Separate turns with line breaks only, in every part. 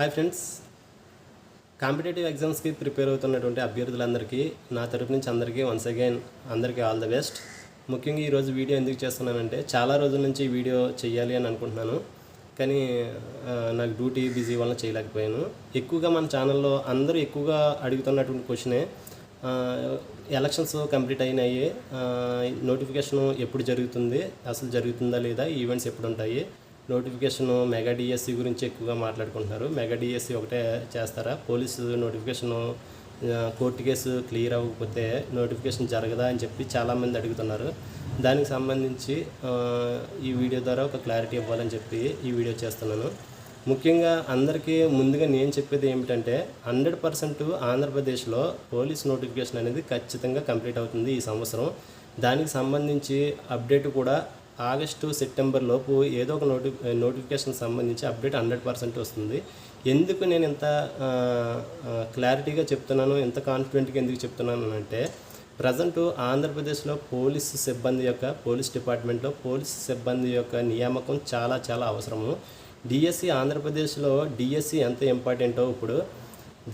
Hi friends. Competitive ఎగ్జామ్స్కి prepare అవుతున్నటువంటి అభ్యర్థులందరికీ నా తరపు నుంచి అందరికీ వన్స్ అగైన్ అందరికీ ఆల్ ద బెస్ట్ ముఖ్యంగా ఈరోజు వీడియో ఎందుకు చేస్తున్నానంటే చాలా రోజుల నుంచి వీడియో చేయాలి అని అనుకుంటున్నాను. కానీ నాకు డ్యూటీ బిజీ వల్ల చేయలేకపోయాను. ఎక్కువగా మన ఛానల్లో అందరూ ఎక్కువగా అడుగుతున్నటువంటి క్వశ్చనే ఎలక్షన్స్ కంప్లీట్ అయినాయి. నోటిఫికేషన్ ఎప్పుడు జరుగుతుంది అసలు జరుగుతుందా లేదా ఈవెంట్స్ ఎప్పుడు ఉంటాయి నోటిఫికేషన్ మెగా డిఎస్సి గురించి ఎక్కువగా మాట్లాడుకుంటున్నారు. మెగా డిఎస్సి ఒకటే చేస్తారా? Police notification court case clear అవ్వకపోతే నోటిఫికేషన్ జరగదా అని చెప్పి చాలామంది అడుగుతున్నారు. దానికి సంబంధించి ఈ వీడియో ద్వారా ఒక క్లారిటీ ఇవ్వాలని చెప్పి ఈ వీడియో చేస్తున్నాను. ముఖ్యంగా అందరికీ ముందుగా నేను చెప్పేది ఏమిటంటే హండ్రెడ్ పర్సెంట్ ఆంధ్రప్రదేశ్లో పోలీస్ నోటిఫికేషన్ అనేది ఖచ్చితంగా కంప్లీట్ అవుతుంది ఈ సంవత్సరం. దానికి సంబంధించి అప్డేట్ కూడా ఆగస్టు సెప్టెంబర్ లోపు ఏదో ఒక నోటి నోటిఫికేషన్ సంబంధించి అప్డేట్ హండ్రెడ్ పర్సెంట్ వస్తుంది. ఎందుకు నేను ఇంత క్లారిటీగా చెప్తున్నాను ఇంత కాన్ఫిడెంట్గా ఎందుకు చెప్తున్నాను అంటే ప్రజెంట్ ఆంధ్రప్రదేశ్లో పోలీస్ సిబ్బంది యొక్క పోలీస్ డిపార్ట్మెంట్లో పోలీస్ సిబ్బంది యొక్క నియామకం చాలా చాలా అవసరము. డిఎస్సి ఆంధ్రప్రదేశ్లో డిఎస్సి ఎంత ఇంపార్టెంటో ఇప్పుడు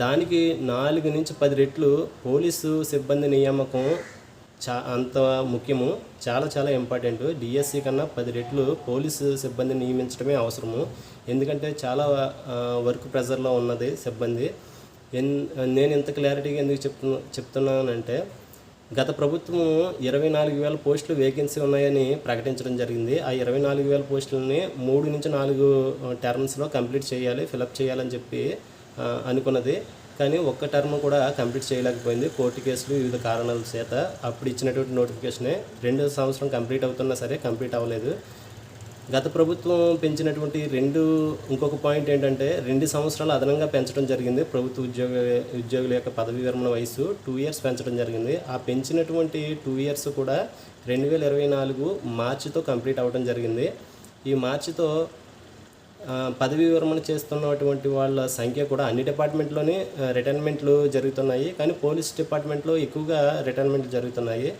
దానికి నాలుగు నుంచి పది రెట్లు పోలీసు సిబ్బంది నియామకం చా అంత ముఖ్యము. చాలా చాలా ఇంపార్టెంట్. డిఎస్సి కన్నా పది రెట్లు పోలీసు సిబ్బంది నియమించడమే అవసరము. ఎందుకంటే చాలా వర్క్ ప్రెజర్లో ఉన్నది సిబ్బంది. ఎన్ నేను ఇంత క్లారిటీగా ఎందుకు చెప్తున్నా చెప్తున్నానంటే గత ప్రభుత్వం ఇరవై నాలుగు వేల పోస్టులు వేకెన్సీ ఉన్నాయని ప్రకటించడం జరిగింది. ఆ ఇరవై నాలుగు వేల పోస్టులని మూడు నుంచి నాలుగు టర్మ్స్లో కంప్లీట్ చేయాలి ఫిలప్ చేయాలని చెప్పి అనుకున్నది. కానీ ఒక్క టర్మ్ కూడా కంప్లీట్ చేయలేకపోయింది. కోర్టు కేసులు వివిధ కారణాల చేత అప్పుడు ఇచ్చినటువంటి నోటిఫికేషనే రెండు సంవత్సరం కంప్లీట్ అవుతున్నా సరే కంప్లీట్ అవ్వలేదు. గత ప్రభుత్వం పెంచినటువంటి రెండు ఇంకొక పాయింట్ ఏంటంటే రెండు సంవత్సరాలు అదనంగా పెంచడం జరిగింది. ప్రభుత్వ ఉద్యోగ ఉద్యోగుల యొక్క పదవీ విరమణ వయసు టూ ఇయర్స్ పెంచడం జరిగింది. ఆ పెంచినటువంటి టూ ఇయర్స్ కూడా రెండు వేల ఇరవై నాలుగు మార్చితో కంప్లీట్ అవ్వడం జరిగింది. ఈ మార్చితో పదవీ విరమణ చేస్తున్నటువంటి వాళ్ళ సంఖ్య కూడా అన్ని డిపార్ట్మెంట్లోనే రిటైర్మెంట్లు జరుగుతున్నాయి. కానీ పోలీస్ డిపార్ట్మెంట్లో ఎక్కువగా రిటైర్మెంట్లు జరుగుతున్నాయి.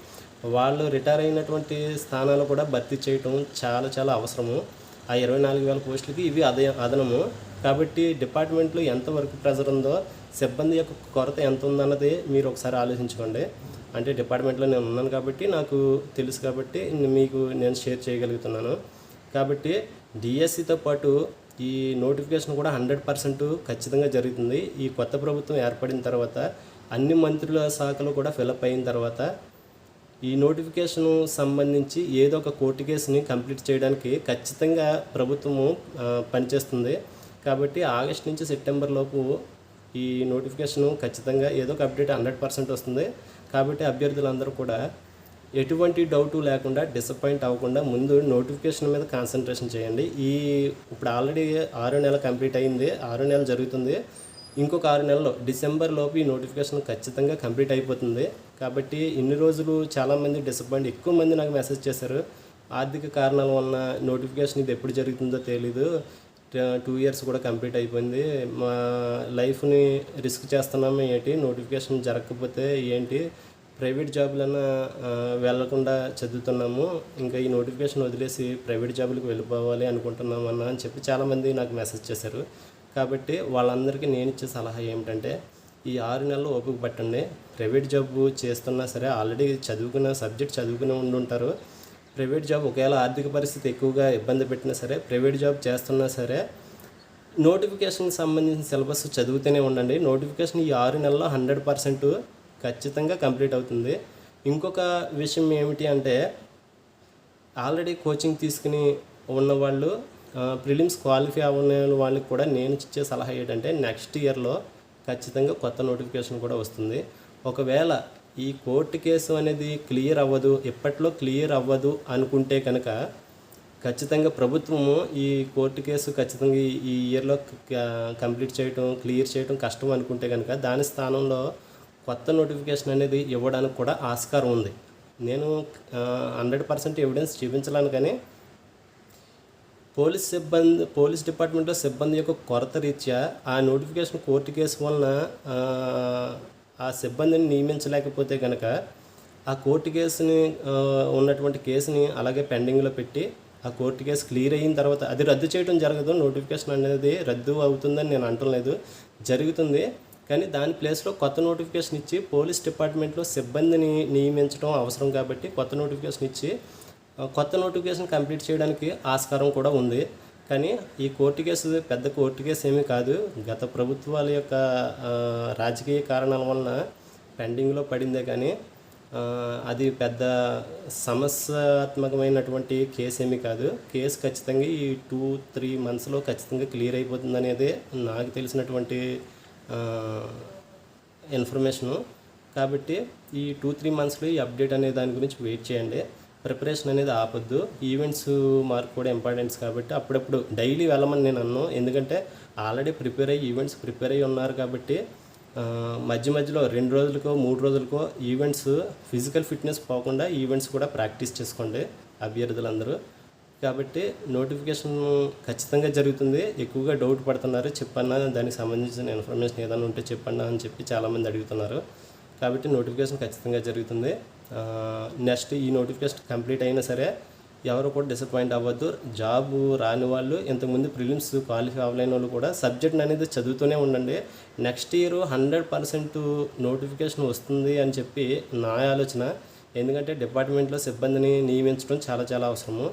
వాళ్ళు రిటైర్ అయినటువంటి స్థానాలు కూడా భర్తీ చేయటం చాలా చాలా అవసరము. ఆ ఇరవై నాలుగు వేల పోస్టులకి ఇవి అదే అదనము. కాబట్టి డిపార్ట్మెంట్లో ఎంత వరకు ప్రెజర్ ఉందో సిబ్బంది యొక్క కొరత ఎంత ఉందన్నది మీరు ఒకసారి ఆలోచించుకోండి. అంటే డిపార్ట్మెంట్లో నేను ఉన్నాను కాబట్టి నాకు తెలుసు కాబట్టి మీకు నేను షేర్ చేయగలుగుతున్నాను. కాబట్టి డిఎస్సితో పాటు ఈ నోటిఫికేషన్ కూడా హండ్రెడ్ పర్సెంట్ ఖచ్చితంగా జరుగుతుంది. ఈ కొత్త ప్రభుత్వం ఏర్పడిన తర్వాత అన్ని మంత్రుల శాఖలు కూడా ఫిలప్ అయిన తర్వాత ఈ నోటిఫికేషన్ సంబంధించి ఏదో ఒక కోర్టు కేసుని కంప్లీట్ చేయడానికి ఖచ్చితంగా ప్రభుత్వము పనిచేస్తుంది. కాబట్టి ఆగస్ట్ నుంచి సెప్టెంబర్ లోపు ఈ నోటిఫికేషన్ ఖచ్చితంగా ఏదో ఒక అప్డేట్ హండ్రెడ్ పర్సెంట్ వస్తుంది. కాబట్టి అభ్యర్థులందరూ కూడా ఎటువంటి డౌటు లేకుండా డిసప్పాయింట్ అవ్వకుండా ముందు నోటిఫికేషన్ మీద కాన్సన్ట్రేషన్ చేయండి. ఈ ఇప్పుడు ఆల్రెడీ ఆరో నెల కంప్లీట్ అయింది ఆరో నెల జరుగుతుంది. ఇంకొక ఆరు నెలల్లో డిసెంబర్ లోపు ఈ నోటిఫికేషన్ ఖచ్చితంగా కంప్లీట్ అయిపోతుంది. కాబట్టి ఇన్ని రోజులు చాలామంది డిసప్పాయింట్ ఎక్కువ మంది నాకు మెసేజ్ చేశారు. ఆర్థిక కారణాల వలన నోటిఫికేషన్ ఇది ఎప్పుడు జరుగుతుందో తెలీదు. టూ ఇయర్స్ కూడా కంప్లీట్ అయిపోయింది. మా లైఫ్ని రిస్క్ చేస్తున్నాము ఏంటి? నోటిఫికేషన్ జరగకపోతే ఏంటి? ప్రైవేట్ జాబులన్నా వెళ్ళకుండా వెళ్ళకుండా చదువుతున్నాము. ఇంకా ఈ నోటిఫికేషన్ వదిలేసి ప్రైవేట్ జాబులకు వెళ్ళిపోవాలి అనుకుంటున్నాము అన్న అని చెప్పి చాలామంది నాకు మెసేజ్ చేశారు. కాబట్టి వాళ్ళందరికీ నేను ఇచ్చే సలహా ఏమిటంటే ఈ ఆరు నెలలు ఓపిక పట్టండి. ప్రైవేట్ జాబ్ చేస్తున్నా సరే ఆల్రెడీ చదువుకున్న సబ్జెక్ట్ చదువుకుని ఉండి ఉంటారు. ప్రైవేట్ జాబ్ ఒకవేళ ఆర్థిక పరిస్థితి ఎక్కువగా ఇబ్బంది పెట్టినా సరే ప్రైవేట్ జాబ్ చేస్తున్నా సరే నోటిఫికేషన్కి సంబంధించిన సిలబస్ చదువుతూనే ఉండండి. నోటిఫికేషన్ ఈ ఆరు నెలల్లో హండ్రెడ్ పర్సెంట్ ఖచ్చితంగా కంప్లీట్ అవుతుంది. ఇంకొక విషయం ఏమిటి అంటే ఆల్రెడీ కోచింగ్ తీసుకుని ఉన్నవాళ్ళు ప్రిలిమ్స్ క్వాలిఫై అవ్వని వాళ్ళకి కూడా నేను ఇచ్చే సలహా ఏంటంటే నెక్స్ట్ ఇయర్లో ఖచ్చితంగా కొత్త నోటిఫికేషన్ కూడా వస్తుంది. ఒకవేళ ఈ కోర్టు కేసు అనేది క్లియర్ అవ్వదు ఎప్పట్లో క్లియర్ అవ్వదు అనుకుంటే కనుక ఖచ్చితంగా ప్రభుత్వము ఈ కోర్టు కేసు ఖచ్చితంగా ఈ- ఈ ఇయర్లో కంప్లీట్ చేయటం క్లియర్ చేయటం కష్టం అనుకుంటే కనుక దాని స్థానంలో కొత్త నోటిఫికేషన్ అనేది ఇవ్వడానికి కూడా ఆస్కారం ఉంది. నేను హండ్రెడ్ పర్సెంట్ ఎవిడెన్స్ చూపించలేను కానీ పోలీస్ సిబ్బంది పోలీస్ డిపార్ట్మెంట్లో సిబ్బంది యొక్క కొరత రీత్యా ఆ నోటిఫికేషన్ కోర్టు కేసు వలన ఆ, సిబ్బందిని నియమించలేకపోతే కనుక ఆ కోర్టు కేసుని ఉన్నటువంటి కేసుని అలాగే పెండింగ్లో పెట్టి ఆ కోర్టు కేసు క్లియర్ అయిన తర్వాత అది రద్దు చేయడం జరగదు. నోటిఫికేషన్ అనేది రద్దు అవుతుందని నేను అంటలేదు. జరుగుతుంది. కానీ దాని ప్లేస్లో కొత్త నోటిఫికేషన్ ఇచ్చి పోలీస్ డిపార్ట్మెంట్లో సిబ్బందిని నియమించడం అవసరం కాబట్టి కొత్త నోటిఫికేషన్ ఇచ్చి కొత్త నోటిఫికేషన్ కంప్లీట్ చేయడానికి ఆస్కారం కూడా ఉంది. కానీ ఈ కోర్టు కేసు పెద్ద కోర్టు కేసు ఏమీ కాదు. గత ప్రభుత్వాల యొక్క రాజకీయ కారణాల వలన పెండింగ్లో పడిందే కానీ అది పెద్ద సమస్యాత్మకమైనటువంటి కేసు ఏమీ కాదు. కేసు ఖచ్చితంగా ఈ టూ త్రీ మంత్స్లో ఖచ్చితంగా క్లియర్ అయిపోతుంది అనేది నాకు తెలిసినటువంటి ఇన్ఫర్మేషను కాబట్టి ఈ టూ త్రీ మంత్స్లో ఈ అప్డేట్ అనే దాని గురించి వెయిట్ చేయండి. ప్రిపరేషన్ అనేది ఆపొద్దు. ఈవెంట్స్ మార్క్ కూడా ఇంపార్టెంట్స్ కాబట్టి అప్పుడప్పుడు డైలీ వెళ్ళమని నేను అన్ను. ఎందుకంటే ఆల్రెడీ ప్రిపేర్ అయ్యి ఈవెంట్స్ ప్రిపేర్ అయ్యి ఉన్నారు కాబట్టి మధ్య మధ్యలో రెండు రోజులకో మూడు రోజులకో ఈవెంట్స్ ఫిజికల్ ఫిట్నెస్ పోకుండా ఈవెంట్స్ కూడా ప్రాక్టీస్ చేసుకోండి. అభ్యర్థులందరూ. కాబట్టి నోటిఫికేషన్ ఖచ్చితంగా జరుగుతుంది. ఎక్కువగా డౌట్ పడుతున్నారు. చెప్పన్నా దానికి సంబంధించిన ఇన్ఫర్మేషన్ ఏదైనా ఉంటే చెప్పన్నా అని చెప్పి చాలామంది అడుగుతున్నారు. కాబట్టి నోటిఫికేషన్ ఖచ్చితంగా జరుగుతుంది. నెక్స్ట్ ఈ నోటిఫికేషన్ కంప్లీట్ అయినా సరే ఎవరు కూడా డిసప్పాయింట్ అవ్వద్దు. జాబ్ రాని వాళ్ళు ఇంతకుముందు ప్రిలిమ్స్ క్వాలిఫై అవ్వలేని వాళ్ళు కూడా సబ్జెక్ట్ అనేది చదువుతూనే ఉండండి. Next year hundred percent notification వస్తుంది అని చెప్పి నా ఆలోచన. ఎందుకంటే డిపార్ట్మెంట్లో సిబ్బందిని నియమించడం చాలా చాలా అవసరము.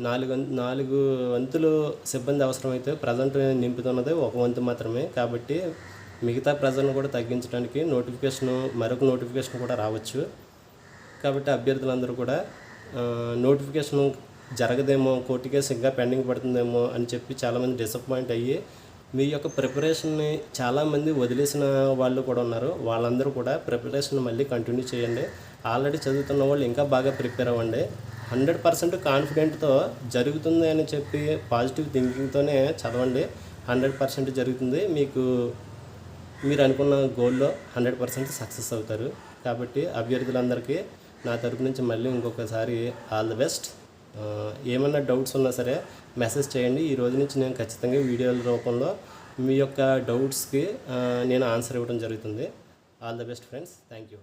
నాలుగు వం- నాలుగు వంతులు సిబ్బంది అవసరమైతే ప్రజెంట్ నింపుతున్నది ఒక వంతు మాత్రమే. కాబట్టి మిగతా ప్రజలను కూడా తగ్గించడానికి నోటిఫికేషన్ మరొక నోటిఫికేషన్ కూడా రావచ్చు. కాబట్టి అభ్యర్థులందరూ కూడా నోటిఫికేషన్ జరగదేమో కోర్టు కేసు ఇంకా పెండింగ్ పడుతుందేమో అని చెప్పి చాలామంది డిసప్పాయింట్ అయ్యి మీ యొక్క ప్రిపరేషన్ని చాలామంది వదిలేసిన వాళ్ళు కూడా ఉన్నారు. వాళ్ళందరూ కూడా ప్రిపరేషన్ మళ్ళీ కంటిన్యూ చేయండి. ఆల్రెడీ చదువుతున్న వాళ్ళు ఇంకా బాగా ప్రిపేర్ అవ్వండి. హండ్రెడ్ పర్సెంట్ కాన్ఫిడెంట్తో జరుగుతుంది అని చెప్పి పాజిటివ్ థింకింగ్తోనే చదవండి. హండ్రెడ్ పర్సెంట్ జరుగుతుంది. మీకు మీరు అనుకున్న గోల్లో హండ్రెడ్ పర్సెంట్ సక్సెస్ అవుతారు. కాబట్టి అభ్యర్థులందరికీ నా తరపు నుంచి మళ్ళీ ఇంకొకసారి ఆల్ ది బెస్ట్. ఏమన్నా డౌట్స్ ఉన్నా సరే మెసేజ్ చేయండి. ఈ రోజు నుంచి నేను ఖచ్చితంగా వీడియోల రూపంలో మీ యొక్క డౌట్స్కి నేను ఆన్సర్ ఇవ్వడం జరుగుతుంది. All the best friends. Thank you.